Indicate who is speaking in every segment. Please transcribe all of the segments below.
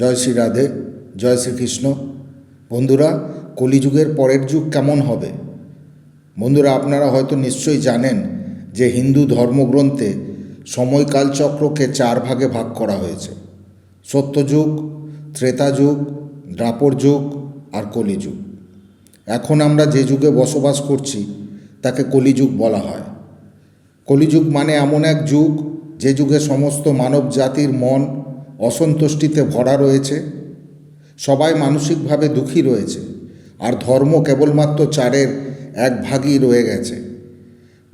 Speaker 1: জয় শ্রী রাধে, জয় শ্রীকৃষ্ণ বন্ধুরা, কলিযুগের পরের যুগ কেমন হবে? বন্ধুরা, আপনারা হয়তো নিশ্চয়ই জানেন যে হিন্দু ধর্মগ্রন্থে সময়কাল চক্রকে চার ভাগে ভাগ করা হয়েছে। সত্যযুগ ত্রেতা যুগ, দ্রাপর যুগ আর কলিযুগ। এখন আমরা যে যুগে বসবাস করছি, তাকে কলিযুগ বলা হয়। কলিযুগ মানে এমন এক যুগ, যে যুগে সমস্ত মানব জাতির মন অসন্তুষ্টিতে ভরা রয়েছে। সবাই মানসিকভাবে দুঃখী রয়েছে। আর ধর্ম কেবলমাত্র চারের এক ভাগই রয়ে গেছে।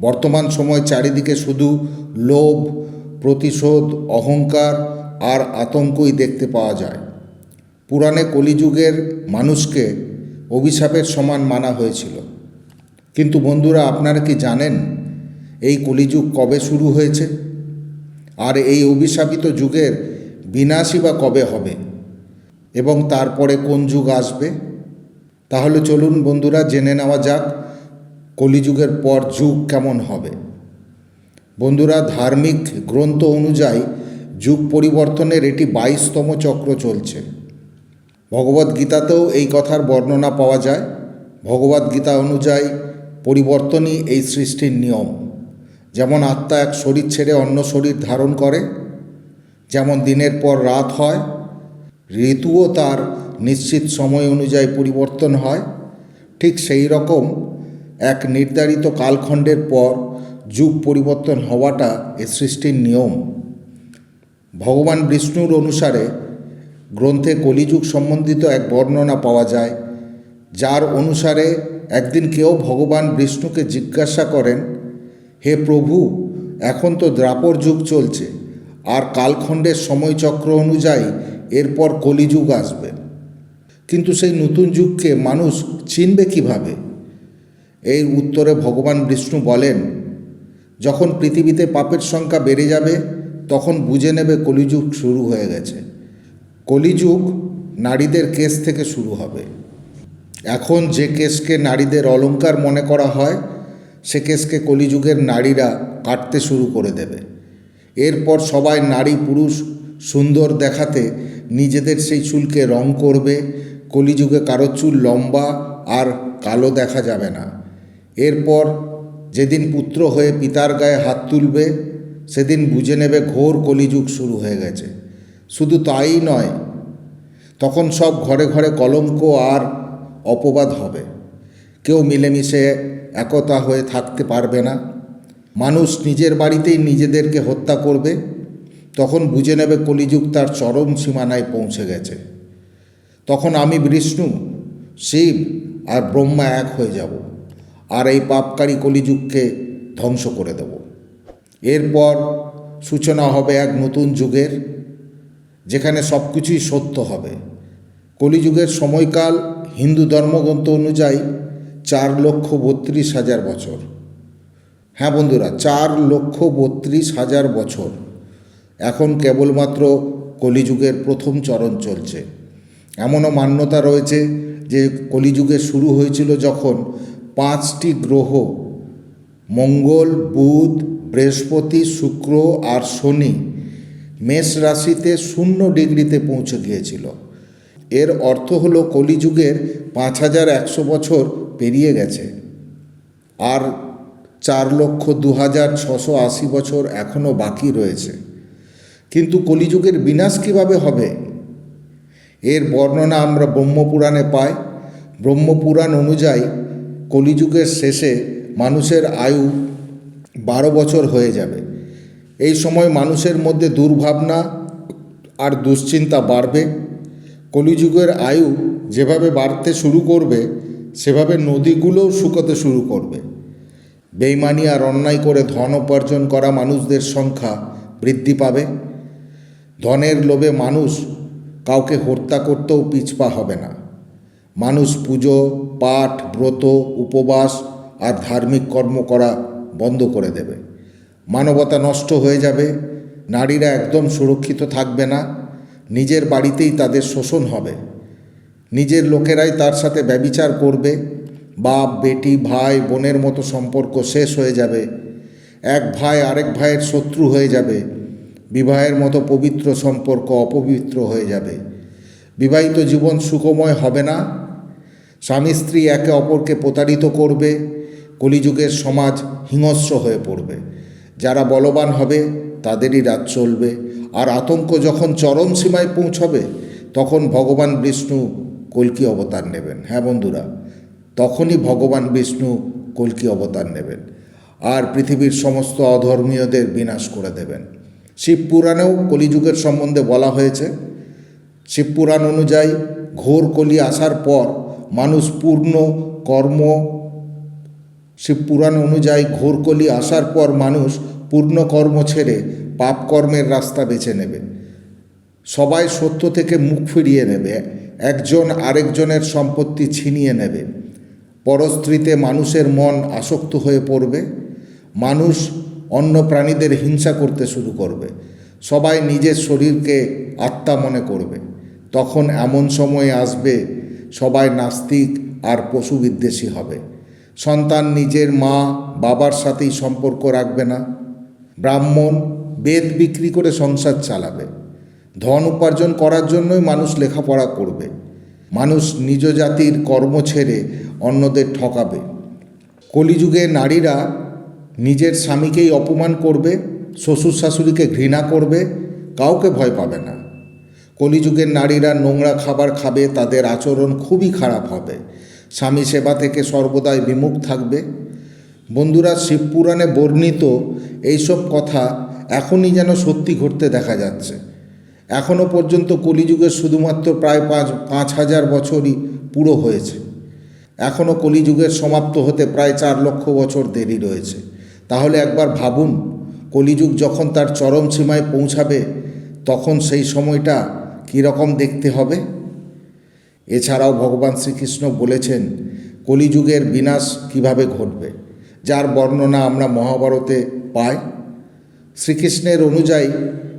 Speaker 1: বর্তমান সময় চারিদিকে শুধু লোভ, প্রতিশোধ, অহংকার আর আতঙ্কই দেখতে পাওয়া যায়। পুরাণে কলিযুগের মানুষকে অভিশাপের সমান মানা হয়েছিল। কিন্তু বন্ধুরা, আপনারা কি জানেন এই কলিযুগ কবে শুরু হয়েছে? আর এই অভিশাপিত যুগের বিনাশই বা কবে হবে? এবং তারপরে কোন যুগ আসবে? তাহলে চলুন বন্ধুরা, জেনে নেওয়া যাক কলিযুগের পর যুগ কেমন হবে। বন্ধুরা, ধার্মিক গ্রন্থ অনুযায়ী যুগ পরিবর্তনের এটি বাইশতম চক্র চলছে। ভগবদ্গীতাতেও এই কথার বর্ণনা পাওয়া যায়। ভগবদ্গীতা অনুযায়ী পরিবর্তনই এই সৃষ্টির নিয়ম। যেমন আত্মা এক শরীর ছেড়ে অন্য শরীর ধারণ করে যেমন দিনের পর রাত হয়, ঋতুও তার নিশ্চিত সময় অনুযায়ী পরিবর্তন হয়, ঠিক সেই রকম এক নির্ধারিত কালখণ্ডের পর যুগ পরিবর্তন হওয়াটা এ সৃষ্টির নিয়ম। ভগবান বিষ্ণুর অনুসারে গ্রন্থে কলিযুগ সম্বন্ধিত এক বর্ণনা পাওয়া যায়, যার অনুসারে একদিন কেউ ভগবান বিষ্ণুকে জিজ্ঞাসা করেন, হে প্রভু, এখন তো দ্রাপর যুগ চলছে। আর কালখণ্ডের সময়চক্র অনুযায়ী এরপর কলিযুগ আসবে। কিন্তু সেই নতুন যুগকে মানুষ চিনবে কীভাবে? এই উত্তরে ভগবান বিষ্ণু বলেন, যখন পৃথিবীতে পাপের সংখ্যা বেড়ে যাবে, তখন বুঝে নেবে কলিযুগ শুরু হয়ে গেছে। কলিযুগ নারীদের কেস থেকে শুরু হবে। এখন যে কেসকে নারীদের অলঙ্কার মনে করা হয়, সে কেসকে কলিযুগের নারীরা কাটতে শুরু করে দেবে। এরপর সবাই নারী পুরুষ সুন্দর দেখাতে নিজেদের সেই চুলকে রং করবে, কলিযুগে কারও চুল লম্বা আর কালো দেখা যাবে না। এরপর যেদিন পুত্র হয়ে পিতার গায়ে হাত তুলবে, সেদিন বুঝে নেবে ঘোর কলিযুগ শুরু হয়ে গেছে। শুধু তাই নয়, তখন সব ঘরে ঘরে কলঙ্ক আর অপবাদ হবে। কেউ মিলেমিশে একতা হয়ে থাকতে পারবে না। মানুষ নিজের বাড়িতেই নিজেদেরকে হত্যা করবে, তখন বুঝে নেবে কলিযুগ তার চরম সীমানায় পৌঁছে গেছে। তখন আমি বিষ্ণু, শিব আর ব্রহ্মা এক হয়ে যাব আর এই পাপকারী কলিযুগকে ধ্বংস করে দেব। এরপর সূচনা হবে এক নতুন যুগের, যেখানে সব কিছুই সত্য হবে। কলিযুগের সময়কাল হিন্দু ধর্মগ্রন্থ অনুযায়ী চার লক্ষ বত্রিশ হাজার বছর। হ্যাঁ বন্ধুরা, চার লক্ষ বত্রিশ হাজার বছর। এখন কেবলমাত্র কলিযুগের প্রথম চরণ চলছে। এমনও মান্যতা রয়েছে যে কলিযুগে শুরু হয়েছিল যখন পাঁচটি গ্রহ, মঙ্গল, বুধ, বৃহস্পতি, শুক্র আর শনি মেষ রাশিতে শূন্য ডিগ্রিতে পৌঁছে গিয়েছিল। এর অর্থ হলো কলিযুগের পাঁচ হাজার একশো বছর পেরিয়ে গেছে। আর চার লক্ষ দু হাজার ছশো আশি বছর এখনও বাকি রয়েছে। কিন্তু কলিযুগের বিনাশ কীভাবে হবে? এর বর্ণনা আমরা ব্রহ্মপুরাণে পাই। ব্রহ্মপুরাণ অনুযায়ী কলিযুগের শেষে মানুষের আয়ু বারো বছর হয়ে যাবে। এই সময় মানুষের মধ্যে দুর্ভাবনা আর দুশ্চিন্তা বাড়বে। কলিযুগের আয়ু যেভাবে বাড়তে শুরু করবে, সেভাবে নদীগুলোও শুকোতে শুরু করবে। বেইমানি আর অন্যায় করে ধন উপার্জন করা মানুষদের সংখ্যা বৃদ্ধি পাবে। ধনের লোভে মানুষ কাউকে হত্যা করতেও পিছপা হবে না। মানুষ পুজো, পাঠ, ব্রত, উপবাস আর ধার্মিক কর্ম করা বন্ধ করে দেবে। মানবতা নষ্ট হয়ে যাবে, নারীরা একদম সুরক্ষিত থাকবে না, নিজের বাড়িতেই তাদের শোষণ হবে। নিজের লোকেরাই তার সাথে ব্যবিচার করবে বাপ, বেটি, ভাই, বোনের মতো সম্পর্ক শেষ হয়ে যাবে। এক ভাই আরেক ভাইয়ের শত্রু হয়ে যাবে। বিবাহের মতো পবিত্র সম্পর্ক অপবিত্র হয়ে যাবে। বিবাহিত জীবন সুখময় হবে না। স্বামী, স্ত্রী একে অপরকে প্রতারিত করবে। কলিযুগের সমাজ হিংস্র হয়ে পড়বে। যারা বলবান হবে, তাদেরই রাত চলবে। আর আতঙ্ক যখন চরম সীমায় পৌঁছবে, তখন ভগবান বিষ্ণু কল্কি অবতার নেবেন। হ্যাঁ বন্ধুরা তখনই ভগবান বিষ্ণু কল্কি অবতার নেবেন আর পৃথিবীর সমস্ত অধর্মীয়দের বিনাশ করে দেবেন। শিব পুরাণেও কলিযুগের সম্বন্ধে বলা হয়েছে শিবপুরাণ অনুযায়ী ঘোর কলি আসার পর মানুষ পূর্ণ কর্ম শিবপুরাণ অনুযায়ী ঘোর কলি আসার পর মানুষ পূর্ণ কর্ম ছেড়ে পাপ কর্মের রাস্তা বেছে নেবে। সবাই সত্য থেকে মুখ ফিরিয়ে নেবে, একজন আরেকজনের সম্পত্তি ছিনিয়ে নেবে। পরস্ত্রীতে মানুষের মন আসক্ত হয়ে পড়বে, মানুষ অন্য প্রাণীদের হিংসা করতে শুরু করবে, সবাই নিজের শরীরকে আত্মা মনে করবে। তখন এমন সময় আসবে, সবাই নাস্তিক আর পশু বিদ্বেষী হবে। সন্তান নিজের মা, বাবার সাথেই সম্পর্ক রাখবে না। ব্রাহ্মণ বেদ বিক্রি করে সংসার চালাবে। ধন উপার্জন করার জন্যই মানুষ লেখাপড়া করবে। মানুষ নিজ জাতির কর্ম ছেড়ে অন্যদের ঠকাবে। কলিযুগে নারীরা নিজের স্বামীকেই অপমান করবে শ্বশুর শাশুড়িকে ঘৃণা করবে, কাউকে ভয় পাবে না। কলিযুগের নারীরা নোংরা খাবার খাবে, তাদের আচরণ খুবই খারাপ হবে। স্বামী সেবা থেকে সর্বদাই বিমুখ থাকবে। বন্ধুরা শিবপুরাণে বর্ণিত এইসব কথা এখনই যেন সত্যি ঘটতে দেখা যাচ্ছে। এখনও পর্যন্ত কলিযুগের শুধুমাত্র প্রায় পাঁচ পাঁচ হাজার বছরই পুরো হয়েছে। এখনও কলিযুগের সমাপ্ত হতে প্রায় চার লক্ষ বছর দেরি রয়েছে। তাহলে একবার ভাবুন, কলিযুগ যখন তার চরম সীমায় পৌঁছাবে, তখন সেই সময়টা কীরকম দেখতে হবে? এছাড়াও ভগবান শ্রীকৃষ্ণ বলেছেন, কলিযুগের বিনাশ কীভাবে ঘটবে, যার বর্ণনা আমরা মহাভারতে পাই। শ্রীকৃষ্ণের অনুযায়ী,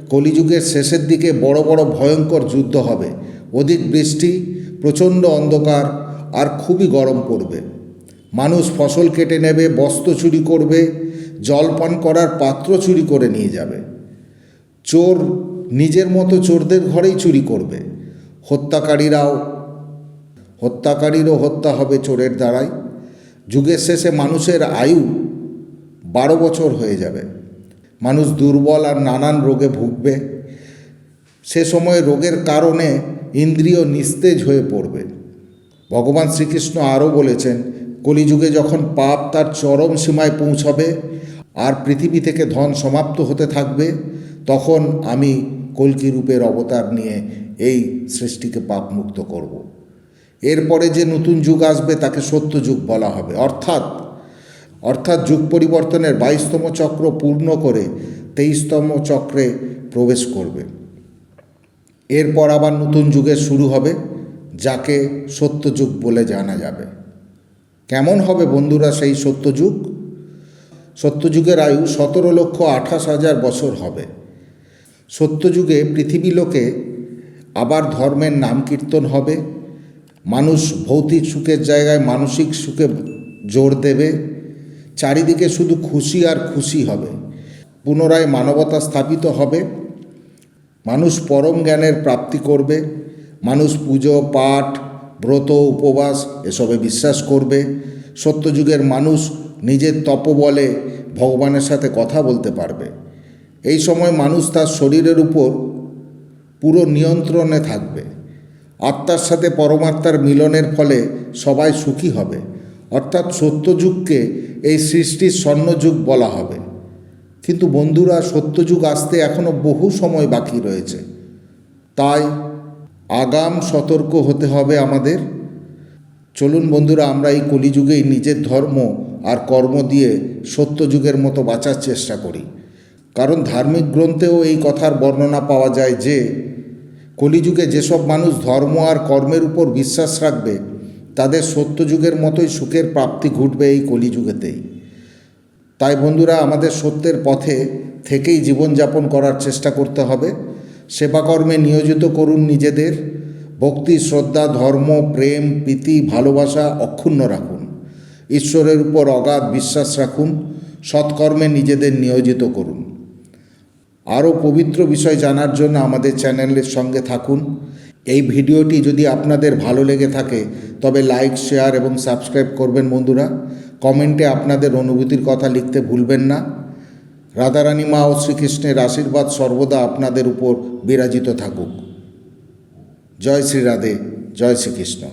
Speaker 1: কলিযুগের শেষের দিকে বড় বড় ভয়ঙ্কর যুদ্ধ হবে। অধিক বৃষ্টি, প্রচণ্ড অন্ধকার আর খুবই গরম পড়বে। মানুষ ফসল কেটে নেবে, বস্ত্র চুরি করবে, জল পান করার পাত্র চুরি করে নিয়ে যাবে। চোর নিজের মতো চোরদের ঘরেই চুরি করবে। হত্যাকারীরাও, হত্যাকারীরও হত্যা হবে চোরের দ্বারাই। যুগের শেষে মানুষের আয়ু বারো বছর হয়ে যাবে। মানুষ দুর্বল আর নানান রোগে ভুগবে। সে সময় রোগের কারণে ইন্দ্রিয় নিস্তেজ হয়ে পড়বে। ভগবান শ্রীকৃষ্ণ আরও বলেছেন, কলিযুগে যখন পাপ তার চরম সীমায় পৌঁছবে আর পৃথিবী থেকে ধন সমাপ্ত হতে থাকবে, তখন আমি কল্কি রূপের অবতার নিয়ে এই সৃষ্টিকে পাপমুক্ত করব। এরপরে যে নতুন যুগ আসবে তাকে সত্য যুগ বলা হবে। অর্থাৎ অর্থাৎ যুগ পরিবর্তনের বাইশতম চক্র পূর্ণ করে তেইশতম চক্রে প্রবেশ করবে। এরপর আবার নতুন যুগের শুরু হবে। যাকে সত্যযুগ বলে জানা যাবে। কেমন হবে বন্ধুরা সেই সত্যযুগ? সত্যযুগের আয়ু সতেরো লক্ষ আঠাশ হাজার বছর হবে। সত্যযুগে পৃথিবী লোকে আবার ধর্মের নাম কীর্তন হবে। মানুষ ভৌতিক সুখের জায়গায় মানসিক সুখে জোর দেবে। চারিদিকে শুধু খুশি আর খুশি হবে। পুনরায় মানবতা স্থাপিত হবে। মানুষ পরম জ্ঞানের প্রাপ্তি করবে। মানুষ পুজো, পাঠ, ব্রত, উপবাস, এসবে বিশ্বাস করবে। সত্যযুগের মানুষ নিজের তপবলে ভগবানের সাথে কথা বলতে পারবে। এই সময় মানুষ তার শরীরের উপর পুরো নিয়ন্ত্রণে থাকবে। আত্মার সাথে পরমাত্মার মিলনের ফলে সবাই সুখী হবে। অর্থাৎ সত্যযুগকে এই সৃষ্টির স্বর্ণযুগ বলা হবে। কিন্তু বন্ধুরা, সত্যযুগ আসতে এখনও বহু সময় বাকি রয়েছে। তাই আগাম সতর্ক হতে হবে আমাদের। চলুন বন্ধুরা, আমরা এই কলিযুগেই নিজের ধর্ম আর কর্ম দিয়ে সত্যযুগের মতো বাঁচার চেষ্টা করি। কারণ ধার্মিক গ্রন্থেও এই কথার বর্ণনা পাওয়া যায় যে, কলিযুগে যেসব মানুষ ধর্ম আর কর্মের উপর বিশ্বাস রাখবে, তাদের সত্যযুগের মতোই সুখের প্রাপ্তি ঘটবে এই কলিযুগেতেই। তাই বন্ধুরা, আমাদের সত্যের পথে থেকেই জীবনযাপন করার চেষ্টা করতে হবে। সেবাকর্মে নিয়োজিত করুন নিজেদের। ভক্তি, শ্রদ্ধা, ধর্ম, প্রেম, প্রীতি, ভালোবাসা অক্ষুণ্ণ রাখুন। ঈশ্বরের উপর অগাধ বিশ্বাস রাখুন। সৎকর্মে নিজেদের নিয়োজিত করুন। আরও পবিত্র বিষয় জানার জন্য আমাদের চ্যানেলের সঙ্গে থাকুন। এই ভিডিওটি যদি আপনাদের ভালো লেগে থাকে, তবে লাইক, শেয়ার এবং সাবস্ক্রাইব করবেন বন্ধুরা। কমেন্টে আপনাদের অনুভূতির কথা লিখতে ভুলবেন না। রাধারানী মা ও শ্রীকৃষ্ণের আশীর্বাদ সর্বদা আপনাদের উপর বিরাজিত থাকুক। জয় শ্রী রাধে জয় শ্রীকৃষ্ণ।